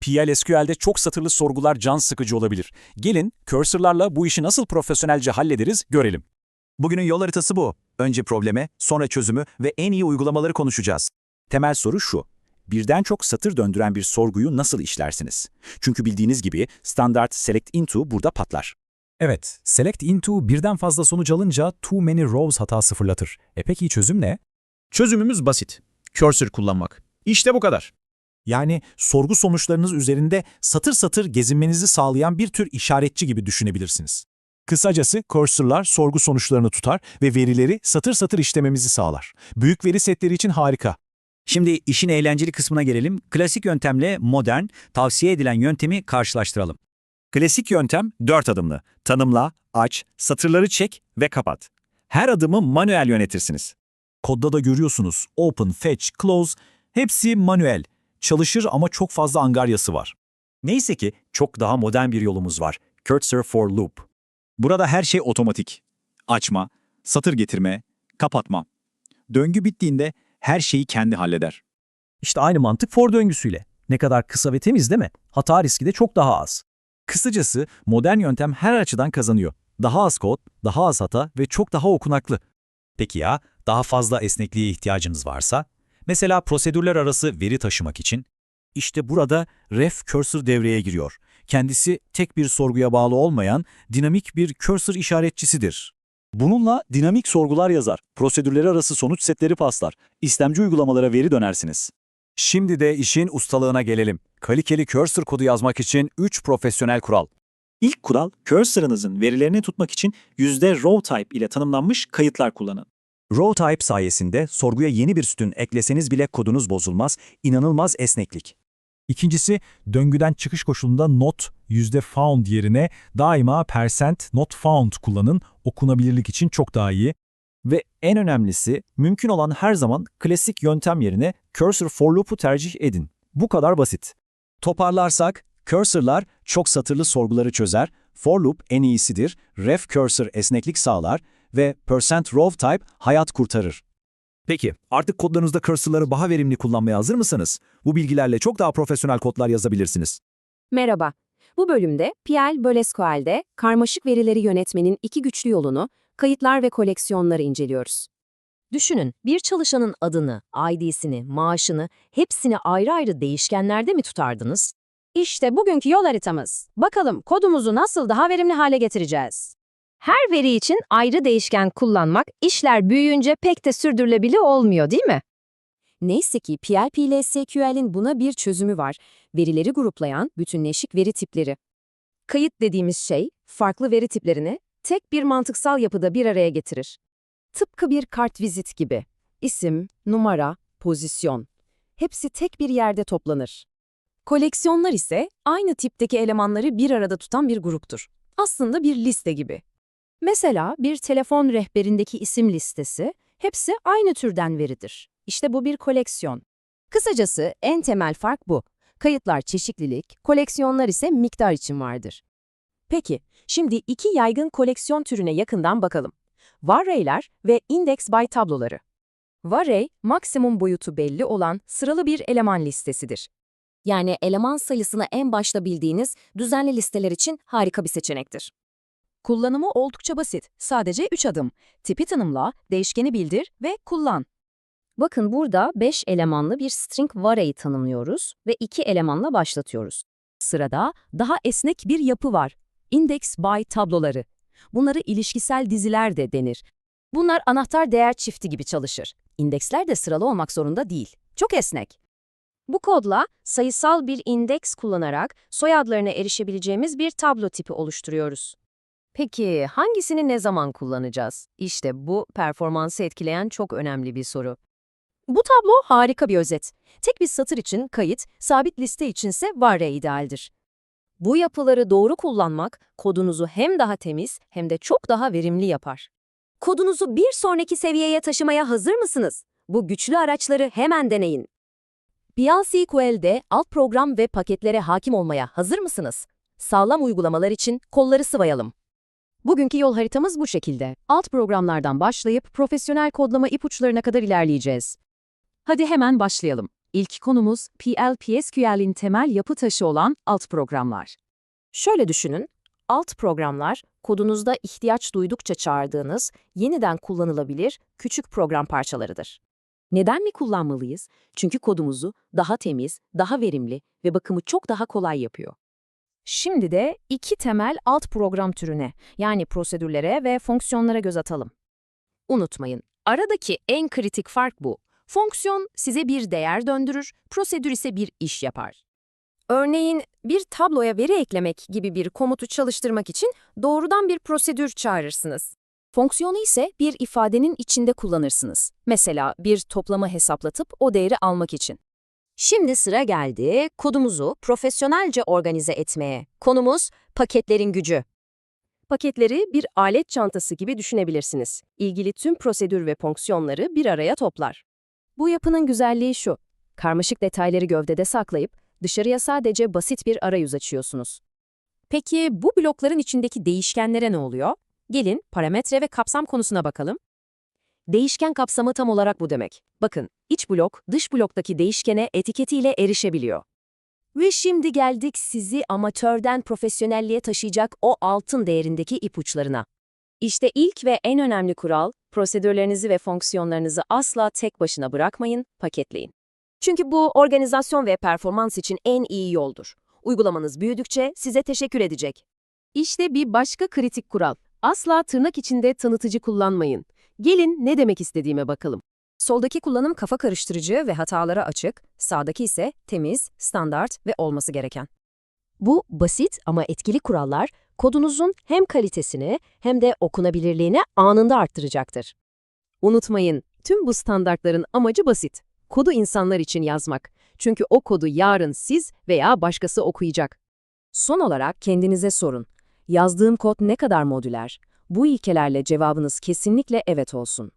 PLSQL'de çok satırlı sorgular can sıkıcı olabilir. Gelin cursor'larla bu işi nasıl profesyonelce hallederiz görelim. Bugünün yol haritası bu. Önce probleme, sonra çözümü ve en iyi uygulamaları konuşacağız. Temel soru şu. Birden çok satır döndüren bir sorguyu nasıl işlersiniz? Çünkü bildiğiniz gibi standart select into burada patlar. Evet, select into birden fazla sonuç alınca too many rows hatası fırlatır. E peki çözüm ne? Çözümümüz basit. Cursor kullanmak. İşte bu kadar. Yani sorgu sonuçlarınız üzerinde satır satır gezinmenizi sağlayan bir tür işaretçi gibi düşünebilirsiniz. Kısacası cursor'lar sorgu sonuçlarını tutar ve verileri satır satır işlememizi sağlar. Büyük veri setleri için harika. Şimdi işin eğlenceli kısmına gelelim. Klasik yöntemle modern, tavsiye edilen yöntemi karşılaştıralım. Klasik yöntem 4 adımlı. Tanımla, aç, satırları çek ve kapat. Her adımı manuel yönetirsiniz. Kodda da görüyorsunuz open, fetch, close hepsi manuel. Çalışır ama çok fazla angaryası var. Neyse ki çok daha modern bir yolumuz var. Cursor for Loop. Burada her şey otomatik. Açma, satır getirme, kapatma. Döngü bittiğinde her şeyi kendi halleder. İşte aynı mantık for döngüsüyle. Ne kadar kısa ve temiz değil mi? Hata riski de çok daha az. Kısacası modern yöntem her açıdan kazanıyor. Daha az kod, daha az hata ve çok daha okunaklı. Peki ya daha fazla esnekliğe ihtiyacınız varsa? Mesela prosedürler arası veri taşımak için? İşte burada ref cursor devreye giriyor. Kendisi tek bir sorguya bağlı olmayan dinamik bir cursor işaretçisidir. Bununla dinamik sorgular yazar, prosedürleri arası sonuç setleri paslar, istemci uygulamalara veri dönersiniz. Şimdi de işin ustalığına gelelim. Kaliteli cursor kodu yazmak için 3 profesyonel kural. İlk kural, cursor'ınızın verilerini tutmak için row type ile tanımlanmış kayıtlar kullanın. Row type sayesinde sorguya yeni bir sütun ekleseniz bile kodunuz bozulmaz, inanılmaz esneklik. İkincisi, döngüden çıkış koşulunda not %found yerine daima percent not found kullanın, okunabilirlik için çok daha iyi. Ve en önemlisi, mümkün olan her zaman klasik yöntem yerine cursor for loop'u tercih edin. Bu kadar basit. Toparlarsak, cursor'lar çok satırlı sorguları çözer, for loop en iyisidir, ref cursor esneklik sağlar ve percent row type hayat kurtarır. Peki, artık kodlarınızda cursor'ları daha verimli kullanmaya hazır mısınız? Bu bilgilerle çok daha profesyonel kodlar yazabilirsiniz. Merhaba. Bu bölümde PL Bölesquel'de karmaşık verileri yönetmenin iki güçlü yolunu, kayıtlar ve koleksiyonları inceliyoruz. Düşünün, bir çalışanın adını, ID'sini, maaşını hepsini ayrı ayrı değişkenlerde mi tutardınız? İşte bugünkü yol haritamız. Bakalım kodumuzu nasıl daha verimli hale getireceğiz? Her veri için ayrı değişken kullanmak işler büyüyünce pek de sürdürülebilir olmuyor değil mi? Neyse ki PLP ile SQL'in buna bir çözümü var. Verileri gruplayan bütünleşik veri tipleri. Kayıt dediğimiz şey, farklı veri tiplerini tek bir mantıksal yapıda bir araya getirir. Tıpkı bir kart vizit gibi. İsim, numara, pozisyon. Hepsi tek bir yerde toplanır. Koleksiyonlar ise aynı tipteki elemanları bir arada tutan bir gruptur. Aslında bir liste gibi. Mesela bir telefon rehberindeki isim listesi, hepsi aynı türden veridir. İşte bu bir koleksiyon. Kısacası en temel fark bu. Kayıtlar çeşitlilik, koleksiyonlar ise miktar için vardır. Peki, şimdi iki yaygın koleksiyon türüne yakından bakalım. Varray'ler ve index by tabloları. Varray, maksimum boyutu belli olan sıralı bir eleman listesidir. Yani eleman sayısını en başta bildiğiniz düzenli listeler için harika bir seçenektir. Kullanımı oldukça basit. Sadece 3 adım. Tipi tanımla, değişkeni bildir ve kullan. Bakın burada 5 elemanlı bir string array'i tanımlıyoruz ve 2 elemanla başlatıyoruz. Sırada daha esnek bir yapı var. Index by tabloları. Bunları ilişkisel diziler de denir. Bunlar anahtar değer çifti gibi çalışır. İndeksler de sıralı olmak zorunda değil. Çok esnek. Bu kodla sayısal bir indeks kullanarak soyadlarına erişebileceğimiz bir tablo tipi oluşturuyoruz. Peki hangisini ne zaman kullanacağız? İşte bu performansı etkileyen çok önemli bir soru. Bu tablo harika bir özet. Tek bir satır için kayıt, sabit liste içinse varya idealdir. Bu yapıları doğru kullanmak kodunuzu hem daha temiz hem de çok daha verimli yapar. Kodunuzu bir sonraki seviyeye taşımaya hazır mısınız? Bu güçlü araçları hemen deneyin. PLSQL'de alt program ve paketlere hakim olmaya hazır mısınız? Sağlam uygulamalar için kolları sıvayalım. Bugünkü yol haritamız bu şekilde. Alt programlardan başlayıp profesyonel kodlama ipuçlarına kadar ilerleyeceğiz. Hadi hemen başlayalım. İlk konumuz PL-PSQL'in temel yapı taşı olan alt programlar. Şöyle düşünün, alt programlar kodunuzda ihtiyaç duydukça çağırdığınız, yeniden kullanılabilir küçük program parçalarıdır. Neden mi kullanmalıyız? Çünkü kodumuzu daha temiz, daha verimli ve bakımı çok daha kolay yapıyor. Şimdi de iki temel alt program türüne, yani prosedürlere ve fonksiyonlara göz atalım. Unutmayın, aradaki en kritik fark bu. Fonksiyon size bir değer döndürür, prosedür ise bir iş yapar. Örneğin bir tabloya veri eklemek gibi bir komutu çalıştırmak için doğrudan bir prosedür çağırırsınız. Fonksiyonu ise bir ifadenin içinde kullanırsınız. Mesela bir toplamı hesaplatıp o değeri almak için. Şimdi sıra geldi kodumuzu profesyonelce organize etmeye. Konumuz paketlerin gücü. Paketleri bir alet çantası gibi düşünebilirsiniz. İlgili tüm prosedür ve fonksiyonları bir araya toplar. Bu yapının güzelliği şu. Karmaşık detayları gövdede saklayıp dışarıya sadece basit bir arayüz açıyorsunuz. Peki bu blokların içindeki değişkenlere ne oluyor? Gelin parametre ve kapsam konusuna bakalım. Değişken kapsamı tam olarak bu demek. Bakın, iç blok, dış bloktaki değişkene etiketiyle erişebiliyor. Ve şimdi geldik sizi amatörden profesyonelliğe taşıyacak o altın değerindeki ipuçlarına. İşte ilk ve en önemli kural, prosedürlerinizi ve fonksiyonlarınızı asla tek başına bırakmayın, paketleyin. Çünkü bu organizasyon ve performans için en iyi yoldur. Uygulamanız büyüdükçe size teşekkür edecek. İşte bir başka kritik kural. Asla tırnak içinde tanıtıcı kullanmayın. Gelin ne demek istediğime bakalım. Soldaki kullanım kafa karıştırıcı ve hatalara açık, sağdaki ise temiz, standart ve olması gereken. Bu basit ama etkili kurallar kodunuzun hem kalitesini hem de okunabilirliğini anında arttıracaktır. Unutmayın, tüm bu standartların amacı basit. Kodu insanlar için yazmak. Çünkü o kodu yarın siz veya başkası okuyacak. Son olarak kendinize sorun. Yazdığım kod ne kadar modüler? Bu ilkelerle cevabınız kesinlikle evet olsun.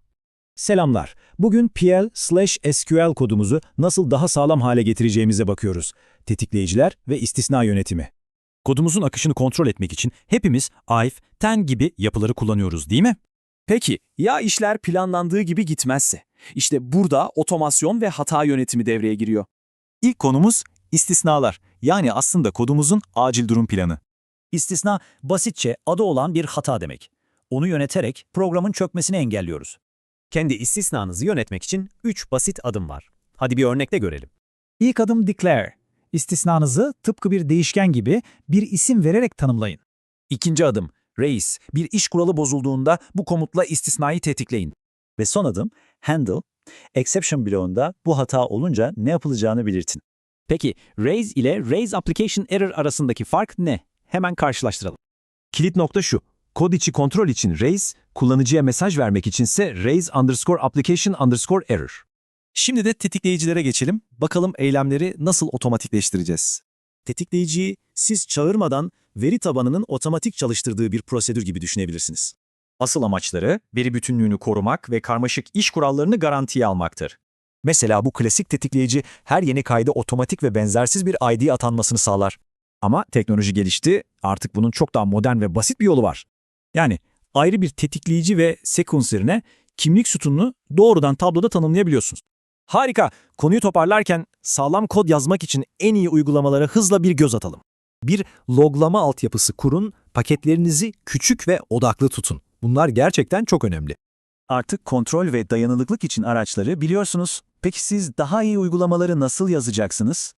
Selamlar. Bugün PL/SQL kodumuzu nasıl daha sağlam hale getireceğimize bakıyoruz. Tetikleyiciler ve istisna yönetimi. Kodumuzun akışını kontrol etmek için hepimiz if, ten gibi yapıları kullanıyoruz değil mi? Peki, ya işler planlandığı gibi gitmezse? İşte burada otomasyon ve hata yönetimi devreye giriyor. İlk konumuz istisnalar. Yani aslında kodumuzun acil durum planı. İstisna basitçe adı olan bir hata demek. Onu yöneterek programın çökmesini engelliyoruz. Kendi istisnanızı yönetmek için 3 basit adım var. Hadi bir örnekle görelim. İlk adım declare. İstisnanızı tıpkı bir değişken gibi bir isim vererek tanımlayın. İkinci adım, raise. Bir iş kuralı bozulduğunda bu komutla istisnayı tetikleyin. Ve son adım, handle. Exception bloğunda bu hata olunca ne yapılacağını belirtin. Peki raise ile raise application error arasındaki fark ne? Hemen karşılaştıralım. Kilit nokta şu. Kod içi kontrol için raise, kullanıcıya mesaj vermek içinse raise underscore application underscore error. Şimdi de tetikleyicilere geçelim. Bakalım eylemleri nasıl otomatikleştireceğiz? Tetikleyiciyi siz çağırmadan veri tabanının otomatik çalıştırdığı bir prosedür gibi düşünebilirsiniz. Asıl amaçları veri bütünlüğünü korumak ve karmaşık iş kurallarını garantiye almaktır. Mesela bu klasik tetikleyici her yeni kayda otomatik ve benzersiz bir ID atanmasını sağlar. Ama teknoloji gelişti, artık bunun çok daha modern ve basit bir yolu var. Yani ayrı bir tetikleyici ve sequence yerine kimlik sütununu doğrudan tabloda tanımlayabiliyorsunuz. Harika! Konuyu toparlarken sağlam kod yazmak için en iyi uygulamalara hızla bir göz atalım. Bir loglama altyapısı kurun, paketlerinizi küçük ve odaklı tutun. Bunlar gerçekten çok önemli. Artık kontrol ve dayanıklılık için araçları biliyorsunuz. Peki siz daha iyi uygulamaları nasıl yazacaksınız?